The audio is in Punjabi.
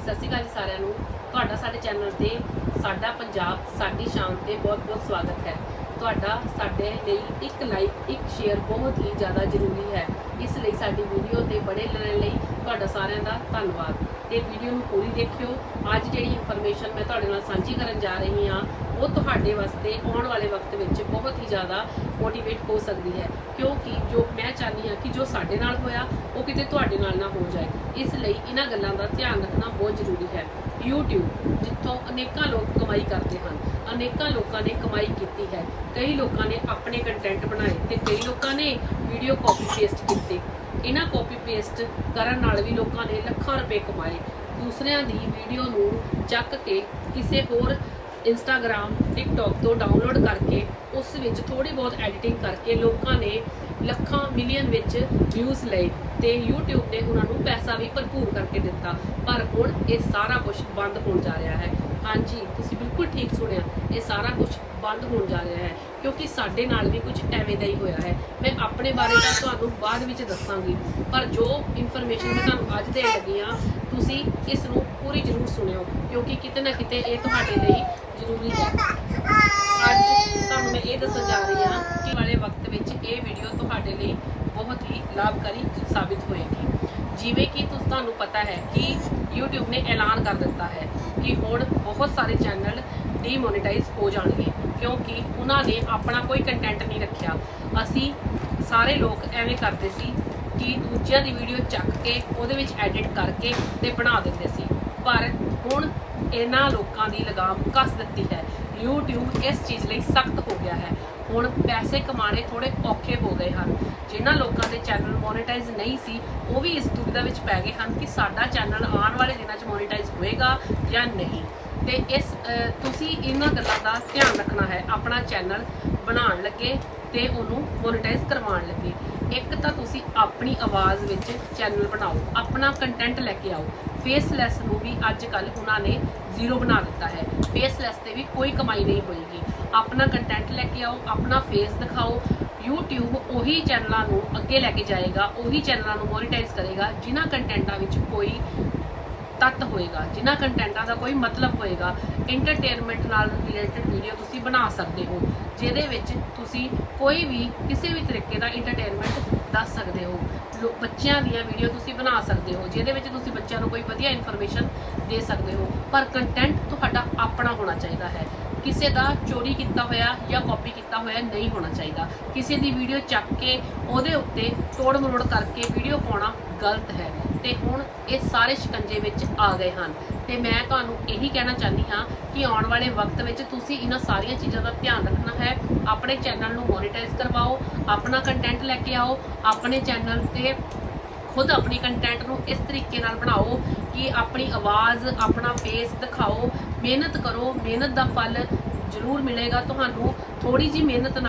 ਸਤਿ ਸ਼੍ਰੀ ਅਕਾਲ ਜੀ ਸਾਰਿਆਂ ਨੂੰ। ਤੁਹਾਡਾ ਸਾਡੇ ਚੈਨਲ ਤੇ, ਸਾਡਾ ਪੰਜਾਬ, ਸਾਡੀ ਸ਼ਾਮ ਤੇ ਬਹੁਤ-ਬਹੁਤ ਸਵਾਗਤ ਹੈ। ਤੁਹਾਡਾ ਸਾਡੇ ਲਈ ਇੱਕ ਲਾਈਕ, ਇੱਕ ਸ਼ੇਅਰ ਬਹੁਤ ਹੀ ਜ਼ਿਆਦਾ ਜ਼ਰੂਰੀ ਹੈ। ਇਸ ਲਈ ਸਾਡੀ ਵੀਡੀਓ ਤੇ ਬੜੇ ਰਹਿਣ ਲਈ ਤੁਹਾਡਾ ਸਾਰਿਆਂ ਦਾ ਧੰਨਵਾਦ। ਤੇ ਵੀਡੀਓ ਨੂੰ ਪੂਰੀ ਦੇਖਿਓ। ਅੱਜ ਜਿਹੜੀ ਇਨਫੋਰਮੇਸ਼ਨ ਮੈਂ ਤੁਹਾਡੇ ਨਾਲ ਸਾਂਝੀ ਕਰਨ ਜਾ ਰਹੀ ਹਾਂ ਉਹ ਤੁਹਾਡੇ ਵਾਸਤੇ ਆਉਣ ਵਾਲੇ ਵਕਤ ਵਿੱਚ ਬਹੁਤ ਹੀ ਜ਼ਿਆਦਾ ਮੋਟੀਵੇਟ ਹੋ ਸਕਦੀ ਹੈ। ਕਿਉਂਕਿ ਜੋ ਮੈਂ ਚਾਹਨੀ ਹਾਂ ਕਿ ਜੋ ਸਾਡੇ ਨਾਲ ਹੋਇਆ, ਉਹ ਕਿਤੇ ਤੁਹਾਡੇ ਨਾਲ ਨਾ ਹੋ ਜਾਏ। ਇਸ ਲਈ ਇਹਨਾਂ ਗੱਲਾਂ ਦਾ ਧਿਆਨ ਰੱਖਣਾ ਬਹੁਤ ਜ਼ਰੂਰੀ ਹੈ। YouTube, ਜਿੱਥੋਂ ਅਨੇਕਾਂ ਲੋਕ ਕਮਾਈ ਕਰਦੇ ਹਨ, ਅਨੇਕਾਂ ਲੋਕਾਂ ਨੇ ਕਮਾਈ ਕੀਤੀ ਹੈ। ਕਈ ਲੋਕਾਂ ਨੇ ਆਪਣੇ ਕੰਟੈਂਟ ਬਣਾਏ ਤੇ ਕਈ ਲੋਕਾਂ ਨੇ ਵੀਡੀਓ ਕਾਪੀ ਪੇਸਟ ਕੀਤੇ। ਇਹਨਾਂ ਕਾਪੀ ਪੇਸਟ ਕਰਨ ਨਾਲ ਵੀ ਲੋਕਾਂ ਨੇ ਲੱਖਾਂ ਰੁਪਏ ਕਮਾਏ। ਦੂਸਰਿਆਂ ਦੀ ਵੀਡੀਓ ਨੂੰ ਚੱਕ ਕੇ ਕਿਸੇ ਹੋਰ ਇੰਸਟਾਗ੍ਰam TikTok ਤੋਂ ਡਾਊਨਲੋਡ ਕਰਕੇ ਉਸ ਵਿੱਚ ਥੋੜੀ ਬਹੁਤ ਐਡੀਟਿੰਗ ਕਰਕੇ ਲੋਕਾਂ ਨੇ ਲੱਖਾਂ ਮਿਲੀਅਨ ਵਿੱਚ ਵਿਊਜ਼ ਲਏ ਤੇ YouTube ਨੇ ਉਹਨਾਂ ਨੂੰ ਪੈਸਾ ਵੀ ਭਰਪੂਰ ਕਰਕੇ ਦਿੱਤਾ। ਪਰ ਹੁਣ ਇਹ ਸਾਰਾ ਕੁਝ ਬੰਦ ਹੋਣ ਜਾ ਰਿਹਾ ਹੈ। ਹਾਂਜੀ, ਤੁਸੀਂ ਬਿਲਕੁਲ ਠੀਕ ਸੁਣਿਆ। ਇਹ ਸਾਰਾ ਕੁਝ ਬੰਦ ਹੋਣ ਜਾ ਰਿਹਾ ਹੈ, ਕਿਉਂਕਿ ਸਾਡੇ ਨਾਲ ਵੀ ਕੁਝ ਐਵੇਂ ਦਾ ਹੀ ਹੋਇਆ ਹੈ। ਮੈਂ ਆਪਣੇ ਬਾਰੇ ਤਾਂ ਤੁਹਾਨੂੰ ਬਾਅਦ ਵਿੱਚ ਦੱਸਾਂਗੀ, ਪਰ ਜੋ ਇਨਫੋਰਮੇਸ਼ਨ ਮੈਂ ਤੁਹਾਨੂੰ ਅੱਜ ਦੇਣ ਲੱਗੀ ਹਾਂ, ਤੁਸੀਂ ਇਸ ਨੂੰ ਪੂਰੀ ਜ਼ਰੂਰ ਸੁਣਿਓ, ਕਿਉਂਕਿ ਕਿਤੇ ਨਾ ਕਿਤੇ ਇਹ ਤੁਹਾਡੇ ਲਈ ਜ਼ਰੂਰੀ ਹੈ। ਅੱਜ ਤੁਹਾਨੂੰ ਮੈਂ ਇਹ ਦੱਸਣ ਜਾ ਰਹੀ ਹਾਂ ਕਿ ਵਾਲੇ ਵਕਤ ਵਿੱਚ ਇਹ ਵੀਡੀਓ ਤੁਹਾਡੇ ਲਈ ਬਹੁਤ ਹੀ ਲਾਭਕਾਰੀ ਸਾਬਿਤ ਹੋਏਗੀ। ਜਿਵੇਂ ਕਿ ਤੁਸ, ਤੁਹਾਨੂੰ ਪਤਾ ਹੈ ਕਿ YouTube ਨੇ ਐਲਾਨ ਕਰ ਦਿੱਤਾ ਹੈ ਕਿ ਹੁਣ ਬਹੁਤ ਸਾਰੇ ਚੈਨਲ ਡੀਮੋਨੇਟਾਈਜ਼ ਹੋ ਜਾਣਗੇ, ਕਿਉਂਕਿ ਉਹਨਾਂ ਨੇ ਆਪਣਾ ਕੋਈ ਕੰਟੈਂਟ ਨਹੀਂ ਰੱਖਿਆ। ਅਸੀਂ ਸਾਰੇ ਲੋਕ ਐਵੇਂ ਕਰਦੇ ਸੀ ਕਿ ਦੂਜਿਆਂ ਦੀ ਵੀਡੀਓ ਚੱਕ ਕੇ ਉਹਦੇ ਵਿੱਚ ਐਡਿਟ ਕਰਕੇ ਤੇ ਬਣਾ ਦਿੰਦੇ ਸੀ। ਪਰ ਹੁਣ ਇਹਨਾਂ ਲੋਕਾਂ ਦੀ ਲਗਾਮ ਕੱਸ ਦਿੱਤੀ ਹੈ। YouTube ਇਸ ਚੀਜ਼ ਲਈ ਸਖਤ ਹੋ ਗਿਆ ਹੈ। ਹੁਣ ਪੈਸੇ ਕਮਾਣੇ ਥੋੜੇ ਔਖੇ ਹੋ ਗਏ ਹਨ। ਜਿਨ੍ਹਾਂ ਲੋਕਾਂ ਦੇ ਚੈਨਲ ਮੋਨੇਟਾਈਜ਼ ਨਹੀਂ ਸੀ, ਉਹ ਵੀ ਇਸ ਦੁਵਿਧਾ ਵਿੱਚ ਪੈ ਗਏ ਹਨ ਕਿ ਸਾਡਾ ਚੈਨਲ ਆਉਣ ਵਾਲੇ ਦਿਨਾਂ 'ਚ ਮੋਨੇਟਾਈਜ਼ ਹੋਏਗਾ ਜਾਂ ਨਹੀਂ। ਤੇ ਇਸ ਤੁਸੀਂ ਇਹਨਾਂ ਗੱਲਾਂ ਦਾ ਧਿਆਨ ਰੱਖਣਾ ਹੈ। ਆਪਣਾ ਚੈਨਲ ਬਣਾਉਣ ਲੱਗੇ ਤੇ ਉਹਨੂੰ ਮੋਨੇਟਾਈਜ਼ ਕਰਵਾਉਣ ਲੱਗੇ। ਇੱਕ ਤਾਂ ਤੁਸੀਂ ਆਪਣੀ ਆਵਾਜ਼ ਵਿੱਚ ਚੈਨਲ ਬਣਾਓ, ਆਪਣਾ ਕੰਟੈਂਟ ਲੈ ਕੇ ਆਓ। ਫੇਸਲੈਸ ਨੂੰ ਵੀ ਅੱਜ ਕੱਲ ਉਹਨਾਂ ਨੇ ਜ਼ੀਰੋ ਬਣਾ ਦਿੱਤਾ ਹੈ। ਫੇਸਲੈਸ ਤੇ ਵੀ ਕੋਈ ਕਮਾਈ ਨਹੀਂ ਹੋਏਗੀ। ਆਪਣਾ ਕੰਟੈਂਟ ਲੈ ਕੇ ਆਓ, ਆਪਣਾ ਫੇਸ ਦਿਖਾਓ। YouTube ਉਹੀ ਚੈਨਲਾਂ ਨੂੰ ਅੱਗੇ ਲੈ ਕੇ ਜਾਏਗਾ, ਉਹੀ ਚੈਨਲਾਂ ਨੂੰ ਮੋਨੇਟਾਈਜ਼ ਕਰੇਗਾ, ਜਿਨ੍ਹਾਂ ਕੰਟੈਂਟਾਂ ਵਿੱਚ ਕੋਈ ਤੱਤ ਹੋਏਗਾ, ਜਿਨ੍ਹਾਂ ਕੰਟੈਂਟਾਂ ਦਾ ਕੋਈ ਮਤਲਬ ਹੋਏਗਾ ਐਂਟਰਟੇਨਮੈਂਟ ਨਾਲ ਰਿਲੇਟਡ ਵੀਡੀਓ ਤੁਸੀਂ ਬਣਾ ਸਕਦੇ ਹੋ, ਜਿਹਦੇ ਵਿੱਚ ਤੁਸੀਂ ਕੋਈ ਵੀ ਕਿਸੇ ਵੀ ਤਰੀਕੇ ਦਾ ਐਂਟਰਟੇਨਮੈਂਟ ਦੱਸ ਸਕਦੇ ਹੋ। ਲੋ- ਬੱਚਿਆਂ ਦੀਆਂ ਵੀਡੀਓ ਤੁਸੀਂ ਬਣਾ ਸਕਦੇ ਹੋ, ਜਿਹਦੇ ਵਿੱਚ ਤੁਸੀਂ ਬੱਚਿਆਂ ਨੂੰ ਕੋਈ ਵਧੀਆ ਇਨਫੋਰਮੇਸ਼ਨ ਦੇ ਸਕਦੇ ਹੋ, ਪਰ ਕੰਟੈਂਟ ਤੁਹਾਡਾ ਆਪਣਾ ਹੋਣਾ ਚਾਹੀਦਾ ਹੈ। ਕਿਸੇ ਦਾ ਚੋਰੀ ਕੀਤਾ ਹੋਇਆ ਜਾਂ ਕਾਪੀ ਕੀਤਾ ਹੋਇਆ ਨਹੀਂ ਹੋਣਾ ਚਾਹੀਦਾ। ਕਿਸੇ ਦੀ ਵੀਡੀਓ ਚੱਕ ਕੇ ਉਹਦੇ ਉੱਤੇ ਤੋੜ ਮਰੋੜ ਕਰਕੇ ਵੀਡੀਓ ਪਾਉਣਾ ਗਲਤ ਹੈ। ਤੇ ਹੁਣ ਇਹ ਸਾਰੇ ਸ਼ਿਕੰਜੇ ਵਿੱਚ ਆ ਗਏ ਹਨ। ਤੇ ਮੈਂ ਤੁਹਾਨੂੰ ਇਹੀ ਕਹਿਣਾ ਚਾਹੁੰਦੀ ਹਾਂ ਕਿ ਆਉਣ ਵਾਲੇ ਵਕਤ ਵਿੱਚ ਤੁਸੀਂ ਇਹਨਾਂ ਸਾਰੀਆਂ ਚੀਜ਼ਾਂ ਦਾ ਧਿਆਨ ਰੱਖਣਾ ਹੈ। ਆਪਣੇ ਚੈਨਲ ਨੂੰ ਮੋਨੇਟਾਈਜ਼ ਕਰਵਾਓ, ਆਪਣਾ ਕੰਟੈਂਟ ਲੈ ਕੇ ਆਓ, ਆਪਣੇ ਚੈਨਲ ਤੇ ਖੁਦ ਆਪਣੀ ਕੰਟੈਂਟ ਨੂੰ ਇਸ ਤਰੀਕੇ ਨਾਲ ਬਣਾਓ ਕਿ ਆਪਣੀ ਆਵਾਜ਼, ਆਪਣਾ ਫੇਸ ਦਿਖਾਓ। ਮਿਹਨਤ ਕਰੋ, ਮਿਹਨਤ ਦਾ ਫਲ ਜ਼ਰੂਰ ਮਿਲੇਗਾ। ਤੁਹਾਨੂੰ ਥੋੜੀ ਜੀ ਮਿਹਨਤ